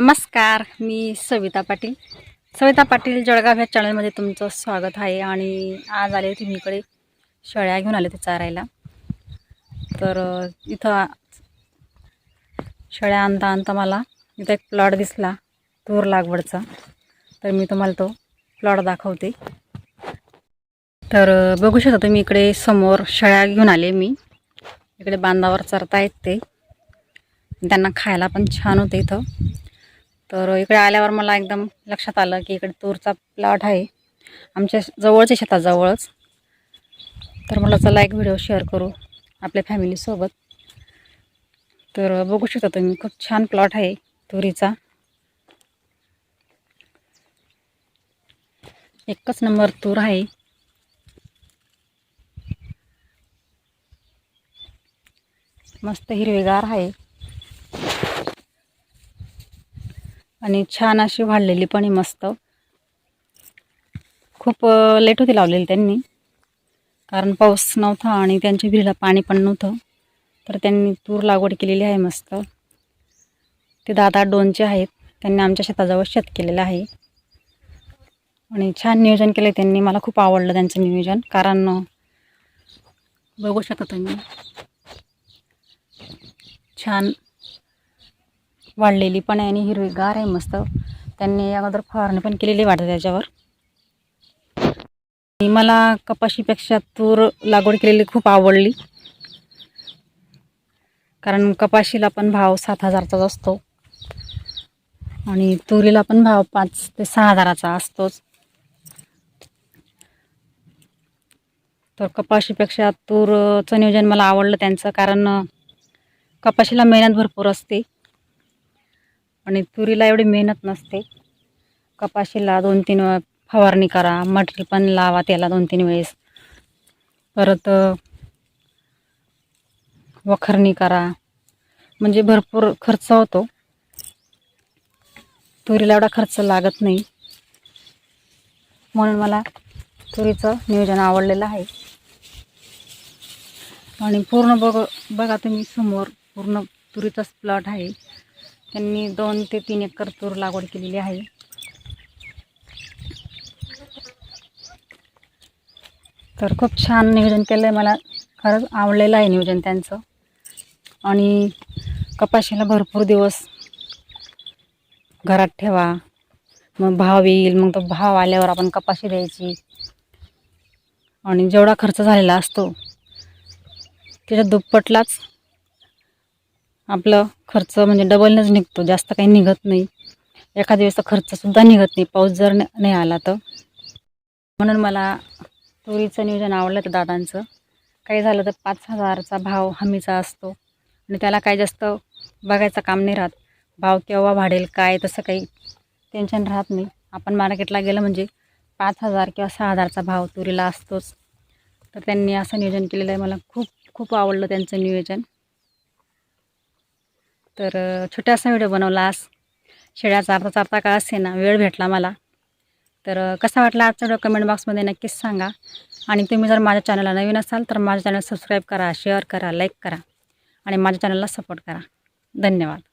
नमस्कार मी सविता पाटील. सविता पाटील जळगाव ह्या चॅनलमध्ये तुमचं स्वागत आहे आणि आज आले होते मी इकडे. शेळ्या घेऊन आले ते चारायला. तर इथं आ- शेळ्या आणता आणता मला इथं एक प्लॉट दिसला तूर लागवडचा. तर मी तुम्हाला तो प्लॉट दाखवते. तर बघू शकता तुम्ही इकडे समोर शेळ्या घेऊन आले मी. इकडे बांधावर चरतायत ते. त्यांना खायला पण छान होते इथं. तर इकडे आल्यावर मला एकदम लक्षात आलं की इकडे तूरचा प्लॉट आहे. आमच्या जवळच्या शेताजवळच. तर मला चला एक व्हिडिओ शेअर करू आपल्या फॅमिलीसोबत तर बघू शकता तुम्ही खूप छान प्लॉट आहे तुरीचा. एकच नंबर तूर आहे. मस्त हिरवेगार आहे. आणि छान अशी वाढलेली पण आहे मस्त. खूप लेट होती लावलेली त्यांनी. कारण पाऊस नव्हता आणि त्यांच्या विहिरीला पाणी पण नव्हतं. तर त्यांनी तूर लागवड केलेली आहे मस्त. ते दादा डोनचे आहेत. त्यांनी आमच्या शेताजवळ शेत केलेलं आहे. आणि छान नियोजन केलं त्यांनी. मला खूप आवडलं त्यांचं नियोजन. कारण बघू शकता तुम्ही. छान वाढलेली पण आहे आणि हिरवीगार आहे मस्त. त्यांनी अगोदर फवारणी पण केलेली वाटतं त्याच्यावर आणि मला कपाशीपेक्षा तूर लागवड केलेली खूप आवडली. कारण कपाशीला पण भाव सात हजारचाच असतो. आणि तुरीला पण भाव पाच ते सहा हजाराचा असतोच. तर कपाशीपेक्षा तूरचं नियोजन मला आवडलं त्यांचं कारण कपाशीला मेहनत भरपूर असते. आणि तुरीला एवढी मेहनत नसते. कपाशीला दोन तीन फवारणी करा मटरी पण लावा त्याला दोन तीन वेळेस. परत वखरणी करा. म्हणजे भरपूर खर्च होतो. तुरीला एवढा खर्च लागत नाही. म्हणून मला तुरीचं नियोजन आवडलेलं आहे. आणि पूर्ण बघ बघा तुम्ही समोर पूर्ण तुरीचाच प्लॉट आहे. त्यांनी दोन ते तीन एकर तूर लागवड केलेली आहे. तर खूप छान नियोजन केलं आहे मला खरंच आवडलेलं आहे नियोजन त्यांचं. आणि कपाशीला भरपूर दिवस घरात ठेवा. मग भाव येईल मग तो भाव आल्यावर आपण कपाशी द्यायची. आणि जेवढा खर्च झालेला असतो त्याच्या दुप्पटलाच आपलं खर्च म्हणजे डबलनच निघतो जास्त काही निघत नाही. एखाद्या वेळेस खर्चसुद्धा निघत नाही पाऊस जर न- नाही आला तर. म्हणून मला तुरीचं नियोजन आवडलं तर दादांचं. काही झालं तर पाच हजारचा भाव हमीचा असतो. आणि त्याला काय जास्त बघायचं काम नाही राहत. भाव केव्हा वाढेल काय तसं काही टेन्शन राहत नाही. आपण मार्केटला गेलं म्हणजे पाच हजार किंवा सहा हजारचा भाव तुरीला असतोच. तर त्यांनी असं नियोजन केलेलं आहे. मला खूप खूप आवडलं त्यांचं नियोजन. तर अ, छोटासा व्हिडिओ बनवला आज. शेळ्या चारता चारता का असे ना वेळ भेटला मला. तर कसा वाटला आजचा व्हिडिओ कमेंट बॉक्समध्ये नक्कीच सांगा. आणि तुम्ही जर माझ्या चॅनलला नवीन असाल तर माझ्या चॅनल सबस्क्राईब करा शेअर करा लाईक करा आणि माझ्या चॅनलला सपोर्ट करा. धन्यवाद.